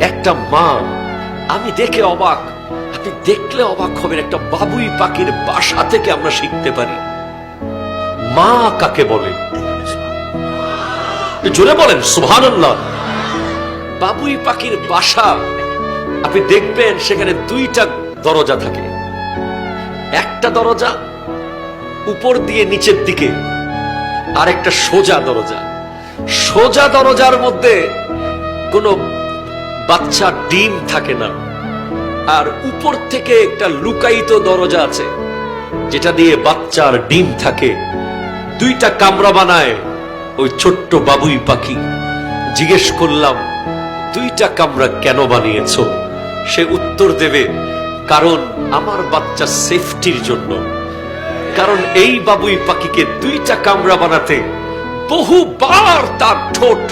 একটা মা, আমি দেখে অবাক। আপনি দেখলে অবাক হবেন, একটা বাবুই পাখির বাসা থেকে আমরা শিখতে পারি। মা কাকে বলে? জোরে বলেন, সুবহানাল্লাহ। বাবুই পাখির বাসা, আপনি দেখবেন সেখানে দুইটা দরজা থাকে। একটা দরজা উপর দিয়ে নিচের দিকে আর একটা সোজা দরজা। সোজা দরজার মধ্যে কোনো বাচ্চা ডিম থাকে না। আর উপর থেকে একটা লুকায়িত দরজা আছে, যেটা দিয়ে বাচ্চার ডিম থাকে। দুইটা কামরা বানায় ওই ছোট্ট বাবুই পাখি। জিজ্ঞেস করলাম, দুইটা কামরা কেন বানিয়েছো? সে উত্তর দেবে, কারণ আমার বাচ্চা সেফটির জন্য। কারণ এই বাবুই পাখিকে দুইটা কামরা বানাতে বহুবার তার ঠোঁট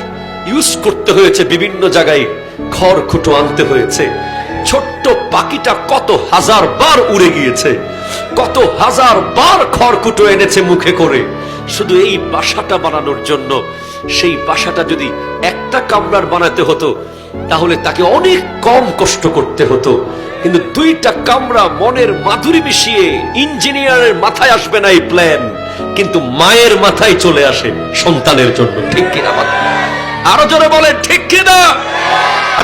ইউজ করতে হয়েছে বিভিন্ন জায়গায়। খড় খুঁটো আনতে হয়েছে। ছোট্ট পাখিটা কত হাজার বার উড়ে গিয়েছে, কত হাজার বার খড়কুটো এনেছে মুখে করে। শুধু এই বাসাটা বানানোর জন্য, সেই বাসাটা যদি একটা কামরার বানাতে হতো, তাহলে তাকে অনেক কম কষ্ট করতে হতো। কিন্তু দুইটা কামরা মনের মাধুরী মিশিয়ে ইঞ্জিনিয়ারের মাথায় আসবে না এই প্ল্যান কিন্তু মায়ের মাথায় চলে আসে সন্তানের জন্য। ঠিক কিনা? আরও জোরে বলেন, ঠিক কিনা?